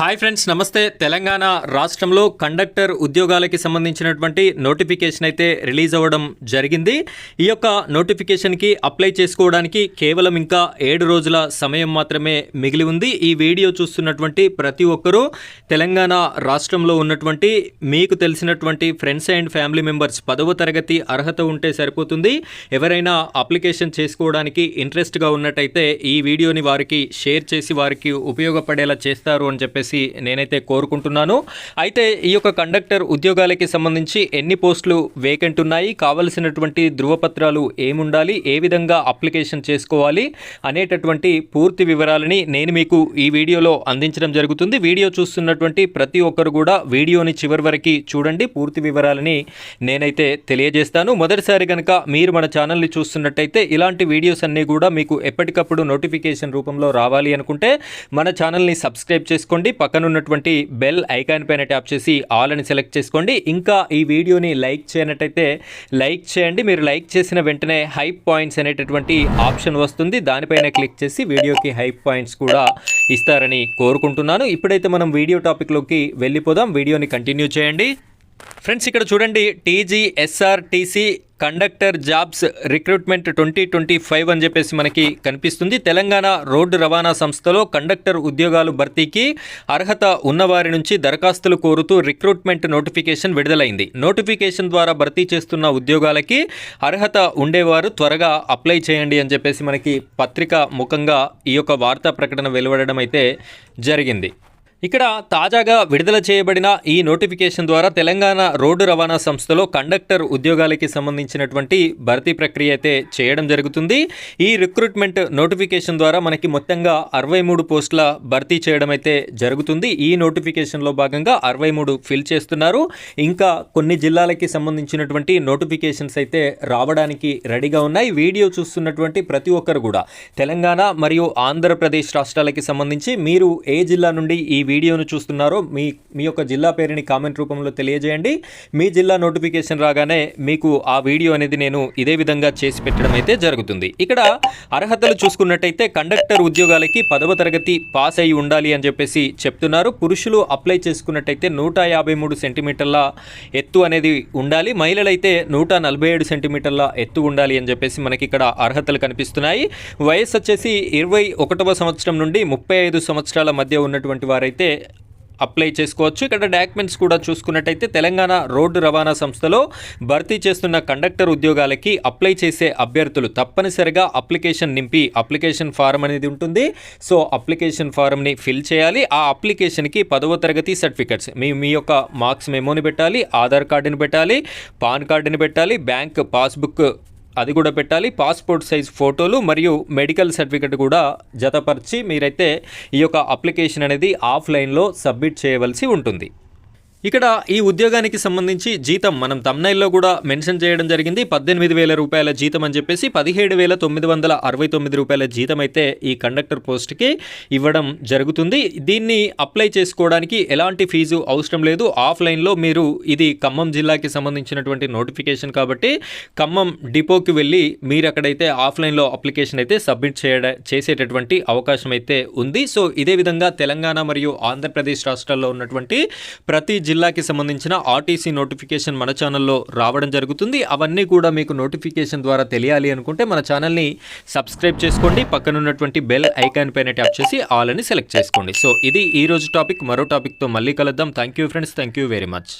Hi friends నమస్తే. తెలంగాణ రాష్ట్రంలో conductor ఉద్యోగాలకి సంబంధించినటువంటి నోటిఫికేషన్ అయితే రిలీజ్ అవ్వడం జరిగింది. ఈ యొక్క నోటిఫికేషన్కి అప్లై చేసుకోవడానికి కేవలం ఇంకా ఏడు రోజుల సమయం మాత్రమే మిగిలి ఉంది. ఈ వీడియో చూస్తున్నటువంటి ప్రతి ఒక్కరూ తెలంగాణ రాష్ట్రంలో ఉన్నటువంటి మీకు తెలిసినటువంటి ఫ్రెండ్స్ అండ్ ఫ్యామిలీ మెంబర్స్ పదవ తరగతి అర్హత ఉంటే సరిపోతుంది. ఎవరైనా అప్లికేషన్ చేసుకోవడానికి ఇంట్రెస్ట్గా ఉన్నట్టయితే ఈ వీడియోని వారికి షేర్ చేసి వారికి ఉపయోగపడేలా చేస్తారు అని చెప్పేసి నేనైతే కోరుకుంటున్నాను. అయితే ఈ యొక్క కండక్టర్ ఉద్యోగాలకి సంబంధించి ఎన్ని పోస్టులు వేకెంట్ ఉన్నాయి కావలసినటువంటి ధృవపత్రాలు ఏముండాలి ఏ విధంగా అప్లికేషన్ చేసుకోవాలి అనేటటువంటి పూర్తి వివరాలని నేను మీకు ఈ వీడియోలో అందించడం జరుగుతుంది. వీడియో చూస్తున్నటువంటి ప్రతి ఒక్కరు కూడా వీడియోని చివరి వరకు చూడండి. పూర్తి వివరాలని నేనైతే తెలియజేస్తాను. మొదటిసారి కనుక మీరు మన ఛానల్ని చూస్తున్నట్టయితే ఇలాంటి వీడియోస్ అన్నీ కూడా మీకు ఎప్పటికప్పుడు నోటిఫికేషన్ రూపంలో రావాలి అనుకుంటే మన ఛానల్ని సబ్స్క్రైబ్ చేసుకోండి. పక్కన ఉన్నటువంటి బెల్ ఐకాన్ పైన ట్యాప్ చేసి ఆల్ అని సెలెక్ట్ చేసుకోండి. ఇంకా ఈ వీడియోని లైక్ చేయనట్టయితే లైక్ చేయండి. మీరు లైక్ చేసిన వెంటనే హైప్ పాయింట్స్ అనేటటువంటి ఆప్షన్ వస్తుంది. దానిపైన క్లిక్ చేసి వీడియోకి హైప్ పాయింట్స్ కూడా ఇస్తారని కోరుకుంటున్నాను. ఇప్పుడైతే మనం వీడియో టాపిక్లోకి వెళ్ళిపోదాం. వీడియోని కంటిన్యూ చేయండి. ఫ్రెండ్స్ ఇక్కడ చూడండి TGSRTC conductor jobs recruitment twenty twenty five అని చెప్పేసి మనకి కనిపిస్తుంది. తెలంగాణ రోడ్డు రవాణా సంస్థలో కండక్టర్ ఉద్యోగాలు భర్తీకి అర్హత ఉన్నవారి నుంచి దరఖాస్తులు కోరుతూ రిక్రూట్మెంట్ నోటిఫికేషన్ విడుదలైంది. నోటిఫికేషన్ ద్వారా భర్తీ చేస్తున్న ఉద్యోగాలకి అర్హత ఉండేవారు త్వరగా అప్లై చేయండి అని చెప్పేసి మనకి పత్రిక ముఖంగా ఈ యొక్క వార్తా ప్రకటన వెలువడడం అయితే జరిగింది. ఇక్కడ తాజాగా విడుదల చేయబడిన ఈ నోటిఫికేషన్ ద్వారా తెలంగాణ రోడ్డు రవాణా సంస్థలో కండక్టర్ ఉద్యోగాలకి సంబంధించినటువంటి భర్తీ ప్రక్రియ అయితే చేయడం జరుగుతుంది. ఈ రిక్రూట్మెంట్ నోటిఫికేషన్ ద్వారా మనకి మొత్తంగా అరవై మూడు పోస్టుల భర్తీ చేయడం అయితే జరుగుతుంది. ఈ నోటిఫికేషన్లో భాగంగా అరవై మూడు ఫిల్ చేస్తున్నారు. ఇంకా కొన్ని జిల్లాలకి సంబంధించినటువంటి నోటిఫికేషన్స్ అయితే రావడానికి రెడీగా ఉన్నాయి. వీడియో చూస్తున్నటువంటి ప్రతి ఒక్కరు కూడా తెలంగాణ మరియు ఆంధ్రప్రదేశ్ రాష్ట్రాలకి సంబంధించి మీరు ఏ జిల్లా నుండి ఈ వీడియోను చూస్తున్నారో మీ మీ యొక్క జిల్లా పేరుని కామెంట్ రూపంలో తెలియజేయండి. మీ జిల్లా నోటిఫికేషన్ రాగానే మీకు ఆ వీడియో అనేది నేను ఇదే విధంగా చేసి పెట్టడం అయితే జరుగుతుంది. ఇక్కడ అర్హతలు చూసుకున్నట్టయితే కండక్టర్ ఉద్యోగాలకి పదవ తరగతి పాస్ అయి ఉండాలి అని చెప్పేసి చెప్తున్నారు. పురుషులు అప్లై చేసుకున్నట్టయితే నూట యాభై మూడు సెంటీమీటర్ల ఎత్తు అనేది ఉండాలి. మహిళలైతే నూట నలభై ఏడు సెంటీమీటర్ల ఎత్తు ఉండాలి అని చెప్పేసి మనకి ఇక్కడ అర్హతలు కనిపిస్తున్నాయి. వయసు వచ్చేసి ఇరవై ఒకటవ సంవత్సరం నుండి ముప్పై ఐదు సంవత్సరాల మధ్య ఉన్నటువంటి వారైతే అప్లై చేసుకోవచ్చు. ఇక్కడ డాక్యుమెంట్స్ కూడా చూసుకున్నట్టయితే తెలంగాణ రోడ్డు రవాణా సంస్థలో భర్తీ చేస్తున్న కండక్టర్ ఉద్యోగాలకి అప్లై చేసే అభ్యర్థులు తప్పనిసరిగా అప్లికేషన్ నింపి అప్లికేషన్ ఫారం అనేది ఉంటుంది. సో అప్లికేషన్ ఫారంని ఫిల్ చేయాలి. ఆ అప్లికేషన్కి పదవ తరగతి సర్టిఫికెట్స్ మీ మీ యొక్క మార్క్స్ మెమోని పెట్టాలి ఆధార్ కార్డుని పెట్టాలి పాన్ కార్డుని పెట్టాలి బ్యాంక్ పాస్బుక్ అది కూడా పెట్టాలి. పాస్పోర్ట్ సైజ్ ఫోటోలు మరియు మెడికల్ సర్టిఫికెట్ కూడా జతపరిచి మీరైతే ఈ యొక్క అప్లికేషన్ అనేది ఆఫ్లైన్లో సబ్మిట్ చేయవలసి ఉంటుంది. ఇక్కడ ఈ ఉద్యోగానికి సంబంధించి జీతం మనం తమ్నైల్లో కూడా మెన్షన్ చేయడం జరిగింది. పద్దెనిమిది వేల రూపాయల జీతం అని చెప్పేసి పదిహేడు వేల తొమ్మిది వందల అరవై తొమ్మిది రూపాయల జీతం అయితే ఈ కండక్టర్ పోస్ట్కి ఇవ్వడం జరుగుతుంది. దీన్ని అప్లై చేసుకోవడానికి ఎలాంటి ఫీజు అవసరం లేదు. ఆఫ్లైన్లో మీరు ఇది ఖమ్మం జిల్లాకి సంబంధించినటువంటి నోటిఫికేషన్ కాబట్టి ఖమ్మం డిపోకి వెళ్ళి మీరు అక్కడైతే ఆఫ్లైన్లో అప్లికేషన్ అయితే సబ్మిట్ చేయడ చేసేటటువంటి అవకాశం అయితే ఉంది. సో ఇదే విధంగా తెలంగాణ మరియు ఆంధ్రప్రదేశ్ రాష్ట్రాల్లో ఉన్నటువంటి ప్రతి జిల్లాకి సంబంధించిన ఆర్టీసీ నోటిఫికేషన్ మన ఛానల్లో రావడం జరుగుతుంది. అవన్నీ కూడా మీకు నోటిఫికేషన్ ద్వారా తెలియాలి అనుకుంటే మన ఛానల్ని సబ్స్క్రైబ్ చేసుకోండి. పక్కన ఉన్నటువంటి బెల్ ఐకాన్ పైన ట్యాప్ చేసి ఆల్ అని సెలెక్ట్ చేసుకోండి. సో ఇది ఈ రోజు టాపిక్. మరో టాపిక్తో మళ్ళీ కలుద్దాం. Thank you friends. Thank you very much.